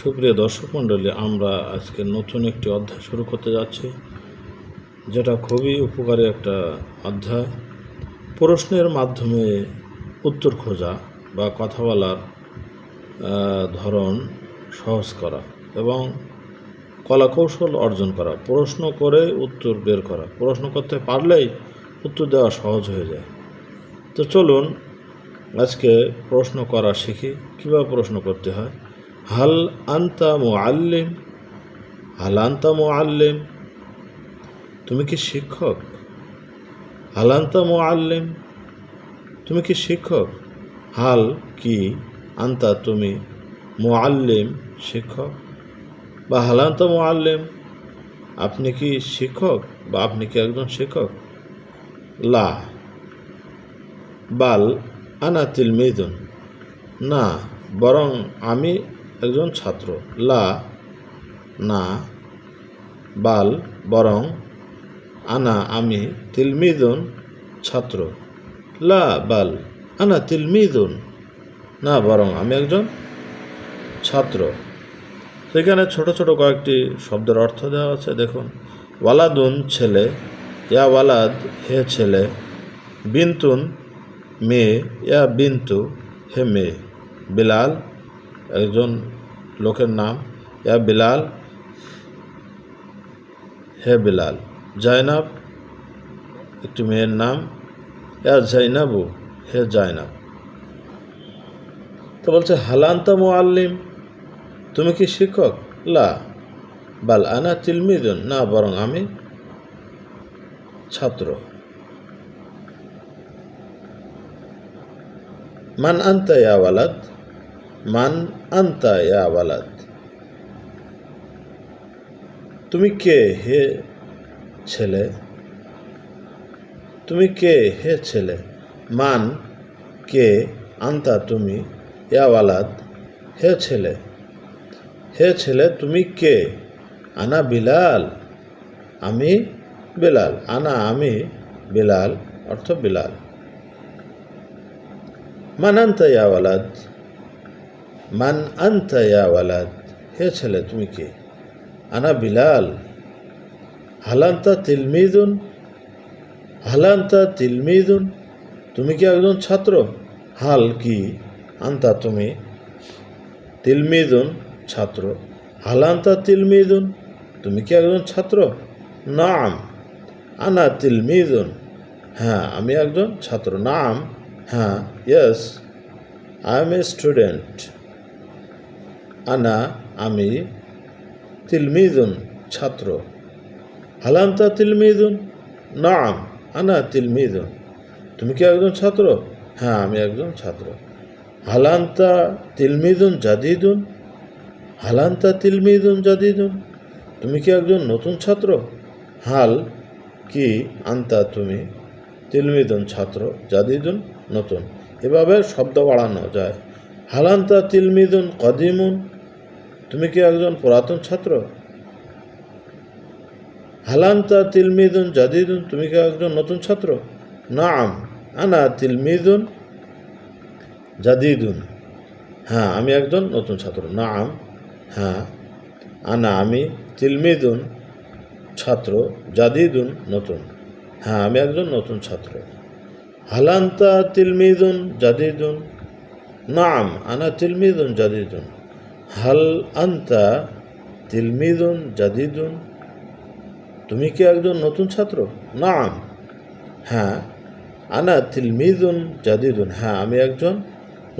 সুপ্রিয় দর্শক মণ্ডলী, আমরা আজকে নতুন একটি অধ্যায় শুরু করতে যাচ্ছি, যেটা খুবই উপকারী একটা অধ্যায়। প্রশ্নের মাধ্যমে উত্তর খোঁজা বা কথা বলার ধরন সহজ করা এবং কলাকৌশল অর্জন করা, প্রশ্ন করে উত্তর বের করা। প্রশ্ন করতে পারলেই উত্তর দেওয়া সহজ হয়ে যায়। তো চলুন আজকে প্রশ্ন করা শিখি, কীভাবে প্রশ্ন করতে হয়? হাল আন্তা মুআল্লিম হাল আন্তা মুআল্লিম তুমি কি শিক্ষক? হাল আন্তা মুআল্লিম তুমি কি শিক্ষক? হাল কি? আন্তা তুমি মুআল্লিম শিক্ষক? বা হালান্তা মুআল্লিম আপনি কি শিক্ষক বা আপনি কি একজন শিক্ষক? লা বাল আনা তিলমিদুন না, বরং আমি একজন ছাত্র। লা, না, বাল, বরং আনা আমি তিলমিদুন ছাত্র। লা, বাল, আনা তিলমিদুন, না, বরং আমি একজন ছাত্র। সেখানে ছোট ছোট কয়েকটি শব্দের অর্থ দেওয়া আছে, দেখুন। ওয়ালাদুন ছেলে, ইয়া ওয়ালাদ হে ছেলে, বিন্তুন মেয়ে, ইয়া বিন্তু হে মেয়ে। বিলাল, একজন লোকের নাম, ইয়া বিলাল, হে বিলাল, জাইনাব, একটি মেয়ের নাম, ইয়া জাইনাবু, হে জাইনাব। তো বলছে, হালান্তা মুআল্লিম, তুমি কি শিক্ষক? লা, বাল আনা তিলমিদুন না, বরং আমি ছাত্র। মান আন্তা, ইয়া ওয়ালাদ? মান আন্তা ইয়া ওয়ালাদ? তুমি কে হে ছেলে? তুমি কে হে ছেলে? মান কে আন্তা তুমি ইয়া ওয়ালাদ? হে ছেলে? হে ছেলে, তুমি কে? আনা বিলাল? আমি বিলাল। আনা আমি বিলাল অর্থ বিলাল। মান আন্তা ইয়া ওয়ালাদ? মান আন্তা ইয়া ওয়ালাদ? হে ছেলে, তুমি কে? আনা বিলাল। হালান্তা তিলমিদুন? হালান্তা তিলমিদুন? তুমি কি একজন ছাত্র? হাল কি? আন্তা তুমি তিলমিদুন ছাত্র। হালান্তা তিলমিদুন? তুমি কি একজন ছাত্র? নাম। আনা তিলমিদুন। হ্যাঁ আমি একজন ছাত্র। নাম। হ্যাঁ yes I am a student আনা আমি তিলমিদুন ছাত্র। হালান্তা তিলমিদুন নাম, আনা তিলমিদুন তুমি কি একজন ছাত্র? হ্যাঁ আমি একজন ছাত্র। হালান্তা তিলমিদুন জাদিদুন? হালান্তা তিলমিদুন জাদিদুন? তুমি কি একজন নতুন ছাত্র? হাল কি আন্তা তুমি তিলমিদুন ছাত্র, জাদিদুন, নতুন? এভাবে শব্দ বাড়ানো যায়। হালান্তা তিলমিদুন কদিমুন? তুমি কি একজন পুরাতন ছাত্র? হালান্তা তিলমিদুন জাদিদুন, তুমি কি একজন নতুন ছাত্র? নাম আনা তিলমিদুন জাদিদুন। হ্যাঁ আমি একজন নতুন ছাত্র। নাম হ্যাঁ আনা আমি তিলমিদুন ছাত্র, জাদিদুন নতুন। হ্যাঁ আমি একজন নতুন ছাত্র। হালান্তা তিলমিদুন জাদিদুন। নাম আনা তিলমিদুন জাদিদুন। হাল আন্তা তিলমিদুন জাদিদুন? তুমি কি একজন নতুন ছাত্র? নাম। হ্যাঁ আনা তিলমিদুন জাদিদুন। হ্যাঁ আমি একজন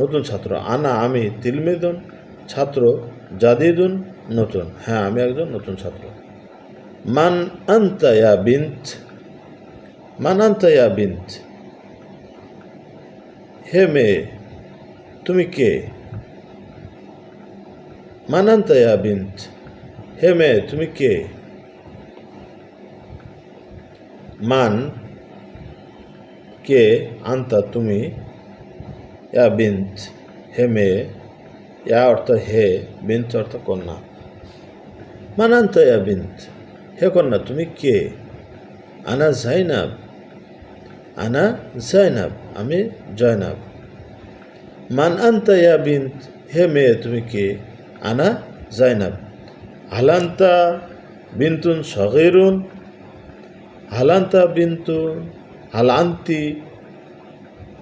নতুন ছাত্র। আনা, আমি তিলমিদুন ছাত্র, জাদিদুন নতুন। হ্যাঁ আমি একজন নতুন ছাত্র। মান আন্তা বিন্ত? মান আন্তা বিন্ত? হে মেয়ে, তুমি কে? মান আন্তা ইয়া বিন্ত। হে মেয়ে, তুমি কে? মান, কে আন্তা তুমি? ইয়া বিন্ত, হে মেয়ে, ইয়া অর্থ হে, বিন্ত অর্থ কন্যা। মান আন্তা ইয়া বিন্ত, হে কন্যা, তুমি কে? আনা জাইনাব আনা জাইনাব, আমি জয়নাব। মান আন্তা ইয়া বিন্ত, হে মেয়ে, তুমি কে? আনা জাইনাব হালান্তা বিন্তুন সগেরুন, হালান্তা বিন্তু হালান্তি,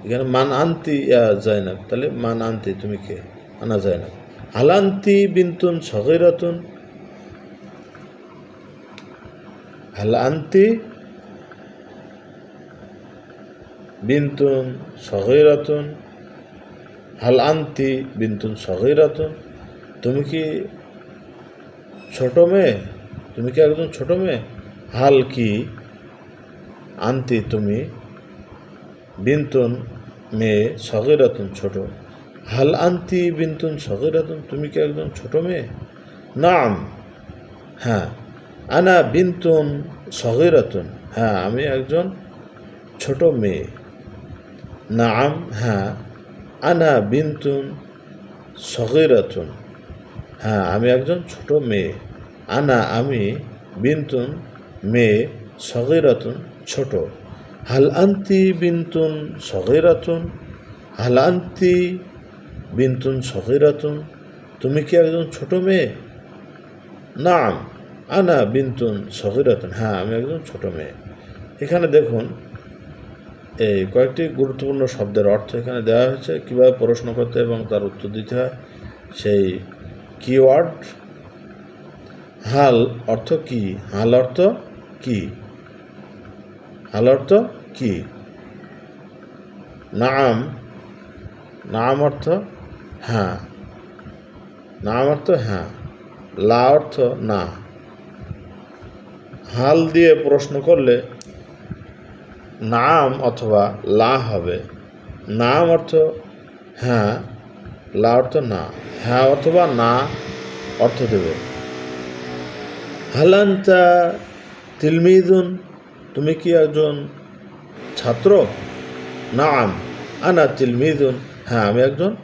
এখানে মান আন্তি জাইনাব তাহলে মান আন্তি তুমি কে? আনা জাইনাব হালান্তি বিন্তুন সগেরাতুন হাল আন্তি বিন্তুন সগৈরাতুন হাল আন্তি বিন্তুন সগৈরাতুন। তুমি কি ছোট মেয়ে? তুমি কি একজন ছোট মেয়ে? হাল কি আন্তি তুমি, বিন্তুন মেয়ে সগৈরাতুন ছোট। হাল আন্তি বিন্তুন সগৈরাতুন, তুমি কি একজন ছোট মেয়ে? নাম হ্যাঁ আনা বিন্তুন সগৈরাতুন হ্যাঁ আমি একজন ছোট মেয়ে। নাম হ্যাঁ আনা বিন্তুন সগৈরাতুন। হ্যাঁ আমি একজন ছোট মেয়ে। আনা, আমি বিন্তুন মেয়ে, সগৈরাতুন ছোট। হাল আন্তি বিন্তুন সগৈরাতুন, হাল আন্তি বিন্তুন সগৈরাতুন। তুমি কি একজন ছোট মেয়ে? নাম, আনা বিন্তুন সগিরাতুন। হ্যাঁ আমি একজন ছোট মেয়ে। এখানে দেখুন, এই কয়েকটি গুরুত্বপূর্ণ শব্দের অর্থ এখানে দেওয়া হয়েছে। কীভাবে প্রশ্ন করতে এবং তার উত্তর দিতে হয়, সেই কিওয়ার্ড? হাল অর্থ কি? হাল অর্থ কি? হাল অর্থ কি? নাম। নাম অর্থ হ্যাঁ। নাম অর্থ হ্যাঁ। লা অর্থ না। হাল দিয়ে প্রশ্ন করলে নাম অথবা লা হবে। নাম অর্থ হ্যাঁ লা অর্থ না হ্যাঁ অথবা না অর্থ দেবে। হালান্তা তিলমিদুন তুমি কি একজন ছাত্র? নাম, আনা তিলমিদুন হ্যাঁ আমি একজন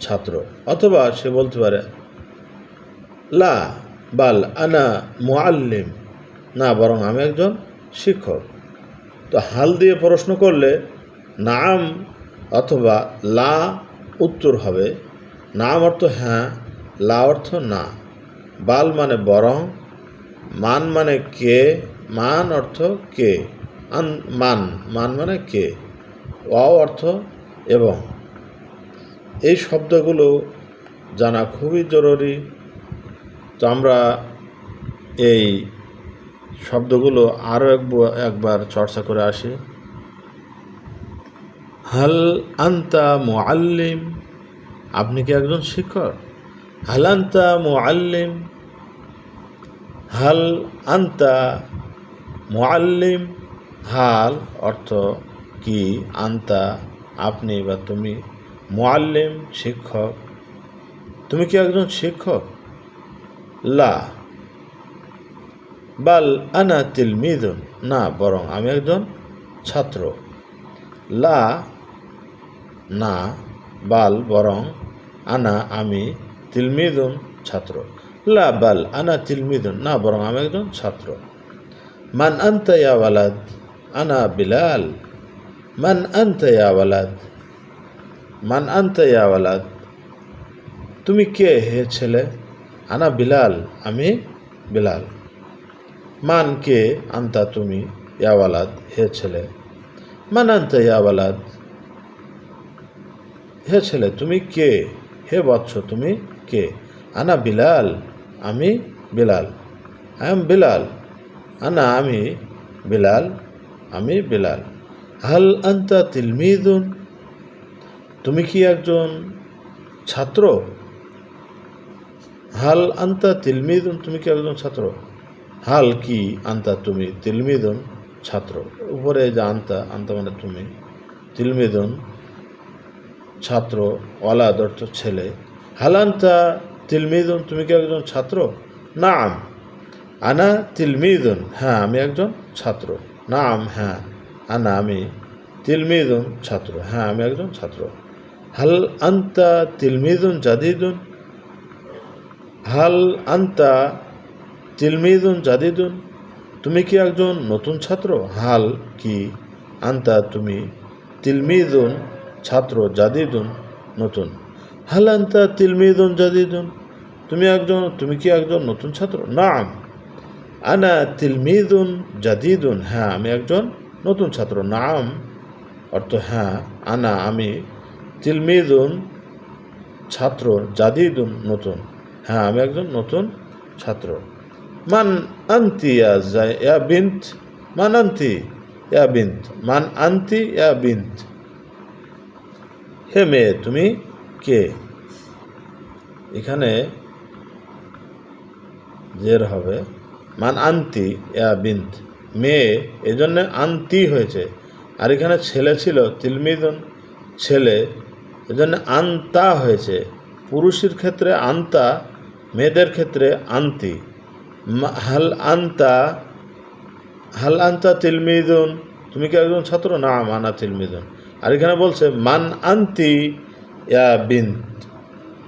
ছাত্র। অথবা সে বলতে পারে, লা, বাল, আনা মুআল্লিম। না, বরং আমি একজন শিক্ষক। তো হাল দিয়ে প্রশ্ন করলে, নাম অথবা লা উত্তর হবে। নাম অর্থ হ্যাঁ লা অর্থ না। বাল মানে বরং, মান মানে কে, মান অর্থ কে। আন, মান মান মানে কে, অ অর্থ এবং। এই শব্দগুলো জানা খুবই জরুরি। তো আমরা এই শব্দগুলো আরও একবার চর্চা করে আসি। হাল আন্তা মুআল্লিম? আপনি কি একজন শিক্ষক? হাল আন্তা মুআল্লিম? হাল আন্তা মুআল্লিম? হাল অর্থ কি, আন্তা, আপনি বা তুমি মুআল্লিম, শিক্ষক? তুমি কি একজন শিক্ষক? লা। বাল আনা তিলমিদুন? না, বরং আমি একজন ছাত্র। লা, না, বাল, বরং আনা আমি তিলমিদুন ছাত্র। লা বাল, আনা তিলমিদুন, না, বরং আমি একজন ছাত্র। মান আন্তা ওয়ালাদ, আনা বিলাল। মান আন্তা ওয়ালাদ, মান আন্তা ওয়ালাদ। তুমি কে হে ছেলে? আনা বিলাল, আমি বিলাল। মান কে আন্তা তুমি ইয়াওয়ালাদ হে ছেলে? মান আন্তা ইয়াওয়ালাদ হে ছেলে, তুমি কে? হে বৎস, তুমি কে? আনা বিলাল, আমি বিলাল। I am Bilal. আনা আমি বিলাল আমি বিলাল। হাল আন্তা তিলমিদুন, তুমি কি একজন ছাত্র? হাল আন্তা তিলমিদুন, তুমি কি একজন ছাত্র? হাল কি আন্তা তুমি? তিলমিদুন ছাত্র। উপরে যে আন্তা আন্তা মানে তুমি। তিলমিদুন ছাত্র ওয়ালাদ অর্থ ছেলে। হাল আন্তা তিলমিদুন, তুমি কি একজন ছাত্র? নাম। আনা তিলমিদুন হ্যাঁ আমি একজন ছাত্র। নাম হ্যাঁ আনা, আমি তিলমিদুন ছাত্র হ্যাঁ আমি একজন ছাত্র। হাল আন্তা তিলমিদুন জাদিদুন? হাল আন্তা তিলমিদুন জাদিদুন? তুমি কি একজন নতুন ছাত্র? হাল কি? আন্তা, তুমি তিলমিদুন ছাত্র জাদিদুন নতুন। হাল আন্তা তিলমিদুন জাদিদুন? তুমি একজন, তুমি কি একজন নতুন ছাত্র? নাম। আনা তিলমিদুন জাদিদুন? হ্যাঁ আমি একজন নতুন ছাত্র। নাম। অর্থ হ্যাঁ আনা, আমি তিলমিদুন ছাত্র জাদিদুন নতুন। হ্যাঁ আমি একজন নতুন ছাত্র। মান আন্তি ইয়া বিন্ত? মান আন্তি ইয়া বিন্ত। মান আন্তি ইয়া বিন্ত। হে মেয়ে, তুমি কে? এখানে জের হবে। মান আন্তি, ইয়া বিন্ত মেয়ে এই জন্যে আন্তি হয়েছে। আর এখানে ছেলে ছিল, তিলমিদন ছেলে, এজন্য আন্তা হয়েছে। পুরুষের ক্ষেত্রে আন্তা, মেয়েদের ক্ষেত্রে আন্তি। হাল আন্তা হাল আন্তা তিলমিদুন। তুমি কি একজন ছাত্র? না মানা তিলমিদুন। আর এখানে বলছে, মান আন্তি ইয়া বিন্ত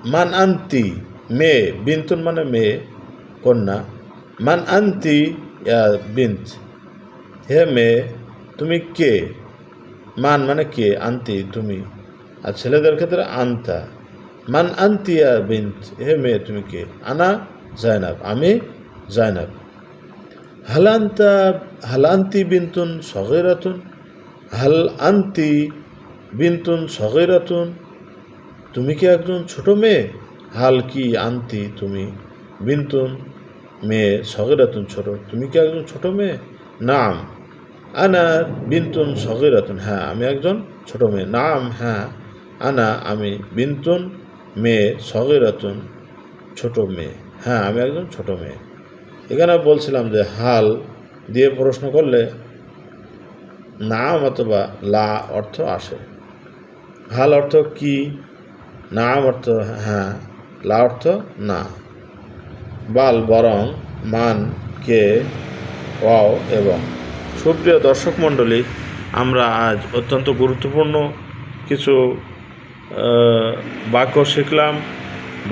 মান আন্তি, মেয়ে। বিন্তুন মানে মেয়ে, কন্যা। মান আন্তি ইয়া বিন্ত হে মেয়ে, তুমি কে? মান মানে কে? আন্তি, তুমি। আর ছেলেদের ক্ষেত্রে আন্তা। মান আন্তিয়া বিন্ত হে মেয়ে, তুমি কে? আনা জায়নাব, আমি জায়নাব। হালান্তা, হালান্তি বিন্তুন সগেরাতুন। হাল আন্তি বিন্তুন সগেরাতুন। তুমি কি একজন ছোট মেয়ে? হাল কি আনতি তুমি? বিন্তুন মেয়ে, সগেরাতুন ছোট। তুমি কি একজন ছোট মেয়ে? নাম। আনা বিন্তুন সগেরাতুন। হ্যাঁ আমি একজন ছোট মেয়ে। নাম হ্যাঁ। আনা, আমি বিন্তুন মেয়ে, সগেরাতুন ছোট মেয়ে। হ্যাঁ আমি একজন ছোট মেয়ে। এখানে বলছিলাম যে হাল দিয়ে প্রশ্ন করলে নাম অথবা লা অর্থ আসে। হাল অর্থ কি? নাম অর্থ হ্যাঁ লা অর্থ না। বাল বরং মান, কে, ওয়াও এবং। সুপ্রিয় দর্শক মণ্ডলী, আমরা আজ অত্যন্ত গুরুত্বপূর্ণ কিছু বাক্য শিখলাম।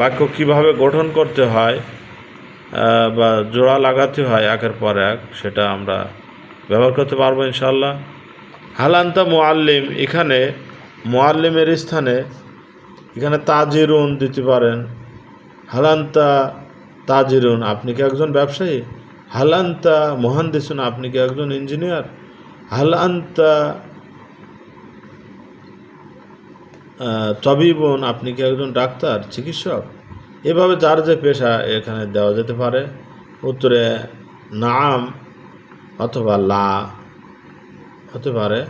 বাক্য কীভাবে গঠন করতে হয় বা জোড়া লাগাতে হয় একের পর এক, সেটা আমরা ব্যবহার করতে পারব ইনশাল্লাহ হালান্তা মোয়াল্লিম এখানে মোয়াল্লিমের স্থানে এখানে তাজিরুন দিতে পারেন। হালান্তা তাজিরুন, আপনি কি একজন ব্যবসায়ী? হালান্তা মহান্দিসুন, আপনি কি একজন ইঞ্জিনিয়ার? হালান্তা তবিবুন, আপনি কি একজন ডাক্তার, চিকিৎসক? এভাবে যার যে পেশা এখানে দেওয়া যেতে পারে। উত্তরে নাম অথবা লা হতে পারে,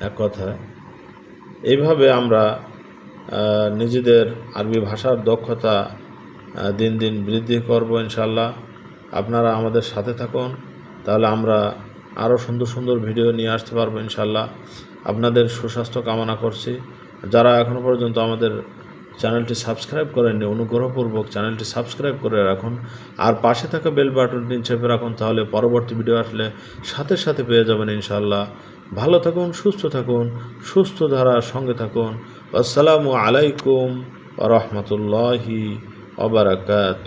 এক কথায়। এইভাবে আমরা নিজেদের আরবি ভাষার দক্ষতা দিন দিন বৃদ্ধি করব ইনশাল্লাহ আপনারা আমাদের সাথে থাকুন, তাহলে আমরা আরও সুন্দর সুন্দর ভিডিও নিয়ে আসতে পারব ইনশাল্লাহ আপনাদের সুস্বাস্থ্য কামনা করছি। যারা এখনও পর্যন্ত আমাদের চ্যানেলটি সাবস্ক্রাইব করেননি, অনুগ্রহপূর্বক চ্যানেলটি সাবস্ক্রাইব করে রাখুন। আর পাশে থাকা বেল বাটনটি চেপে রাখুন, তাহলে পরবর্তী ভিডিও আসলে সাথে সাথে পেয়ে যাবেন ইনশাল্লাহ ভালো থাকুন সুস্থ থাকুন সুস্থ ধারার সঙ্গে থাকুন। আসসালামু আলাইকুম রহমতুল্লাহি অবরাকাত